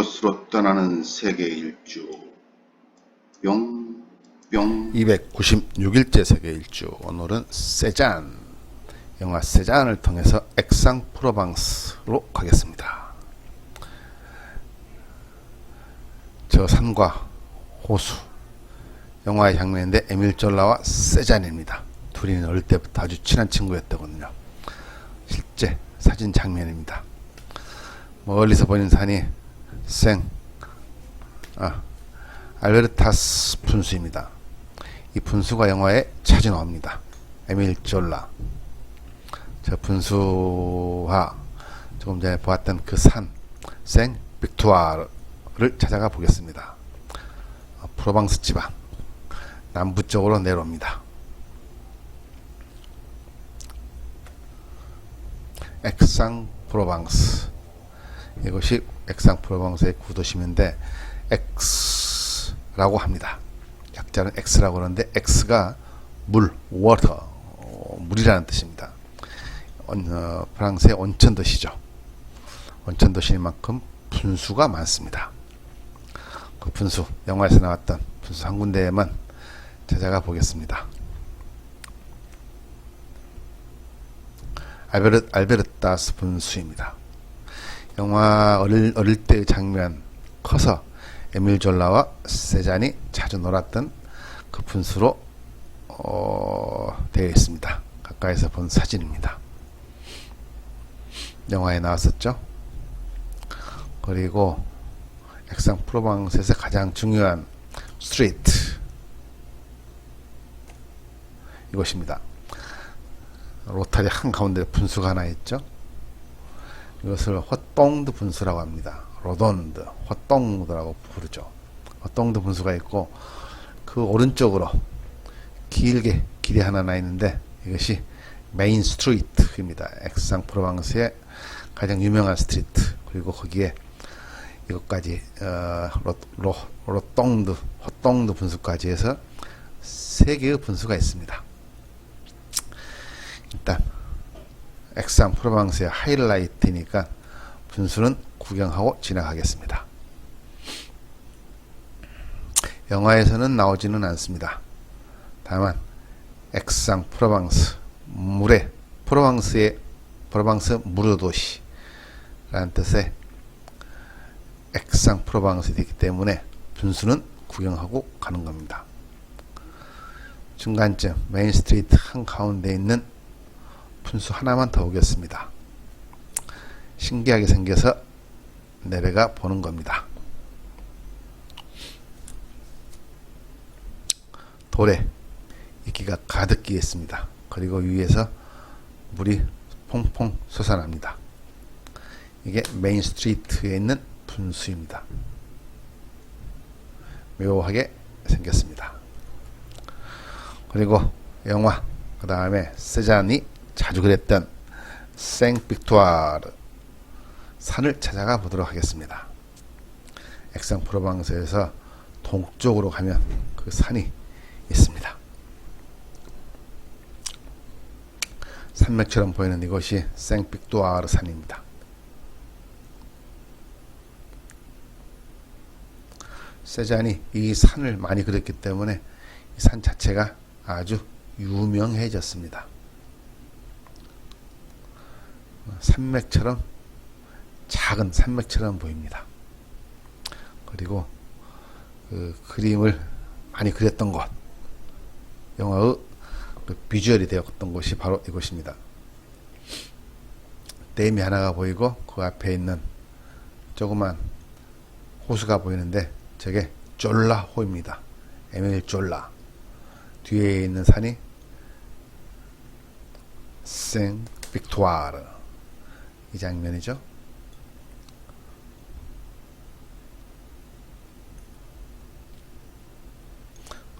오르스로 떠나는 세계 일주 뿅 뿅. 296일째 세계 일주 오늘은 세잔 영화 세잔을 통해서 액상 프로방스로 가겠습니다. 저 산과 호수 영화의 장면인데 에밀 졸라와 세잔입니다. 둘이는 어릴 때부터 아주 친한 친구였더군요. 실제 사진 장면입니다. 멀리서 보이는 산이 생 아, 알베르타스 분수입니다. 이 분수가 영화에 자주 나옵니다. 에밀 졸라. 저 분수와 조금 전에 보았던 그 산, 생 빅투아를 찾아가 보겠습니다. 어, 프로방스 지방, 남부 쪽으로 내려옵니다. 액상 프로방스. 이것이 액상 프로방스의 구도심인데, X라고 합니다. 약자는 X라고 그러는데 X가 물, water, 어, 물이라는 뜻입니다. 온, 어, 프랑스의 온천 도시죠. 온천 도시인 만큼 분수가 많습니다. 그 분수, 영화에서 나왔던 분수 한 군데에만 찾아가 보겠습니다. 알베르, 알베르타스 분수입니다. 영화 어릴, 어릴 때의 장면 커서 에밀 졸라와 세잔이 자주 놀았던 그 분수로 어, 되어 있습니다. 가까이서 본 사진입니다. 영화에 나왔었죠. 그리고 액상 프로방스에서 가장 중요한 스트리트 이것입니다. 로타리 한가운데 분수가 하나 있죠. 이것을 헛봉드 분수라고 합니다. 로돈드, 헛동드라고 부르죠. 헛동드 분수가 있고 그 오른쪽으로 길게 길이 하나 나 있는데 이것이 메인 스트리트입니다. 액상 프로방스의 가장 유명한 스트리트 그리고 거기에 이것까지 어, 로, 로, 로똥드, 헛동드 분수까지 해서 세 개의 분수가 있습니다. 일단 액상 프로방스의 하이라이트니까 분수는 구경하고 지나가겠습니다. 영화에서는 나오지는 않습니다. 다만 액상 프로방스 물의 프로방스의 프로방스 무르 도시라는 뜻의 액상 프로방스이 되기 때문에 분수는 구경하고 가는 겁니다. 중간쯤 메인 스트리트 한 가운데 있는 분수 하나만 더 오겠습니다. 신기하게 생겨서 내려가 보는 겁니다. 돌에 이끼가 가득 끼어 있습니다. 그리고 위에서 물이 퐁퐁 솟아납니다. 이게 메인 스트리트에 있는 분수입니다. 묘하게 생겼습니다. 그리고 영화 그 다음에 세잔이 자주 그랬던 생빅투아르 산을 찾아가 보도록 하겠습니다. 액상 프로방스에서 동쪽으로 가면 그 산이 있습니다. 산맥처럼 보이는 이곳이 생빅투아르 산입니다. 세잔이 이 산을 많이 그렸기 때문에 이 산 자체가 아주 유명해졌습니다. 산맥처럼 작은 산맥처럼 보입니다. 그리고 그 그림을 많이 그렸던 곳, 영화의 그 비주얼이 되었던 곳이 바로 이곳입니다. 댐이 하나가 보이고 그 앞에 있는 조그만 호수가 보이는데 저게 졸라호입니다. 에밀 졸라. 뒤에 있는 산이 생 빅토아르 이 장면이죠.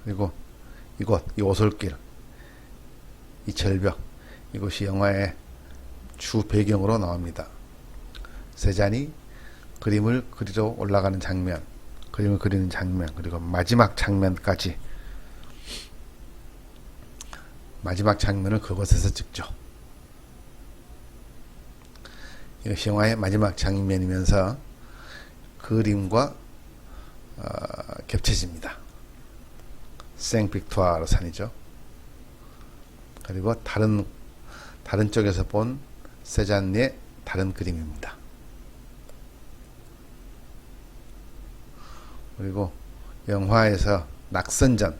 그리고 이곳 이 오솔길 이 절벽 이곳이 영화의 주 배경으로 나옵니다. 세잔이 그림을 그리러 올라가는 장면 그림을 그리는 장면 그리고 마지막 장면까지 마지막 장면을 그곳에서 찍죠. 이것이 영화의 마지막 장면이면서 그 그림과 어, 겹쳐집니다. 생빅투아르 산이죠. 그리고 다른 다른 쪽에서 본 세잔의 다른 그림입니다. 그리고 영화에서 낙선전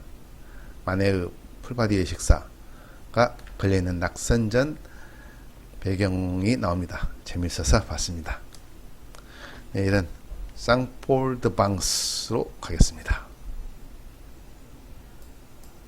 마네의 풀바디의 식사가 걸려있는 낙선전 배경이 나옵니다. 재밌어서 봤습니다. 내일은 쌍폴드 방스로 가겠습니다.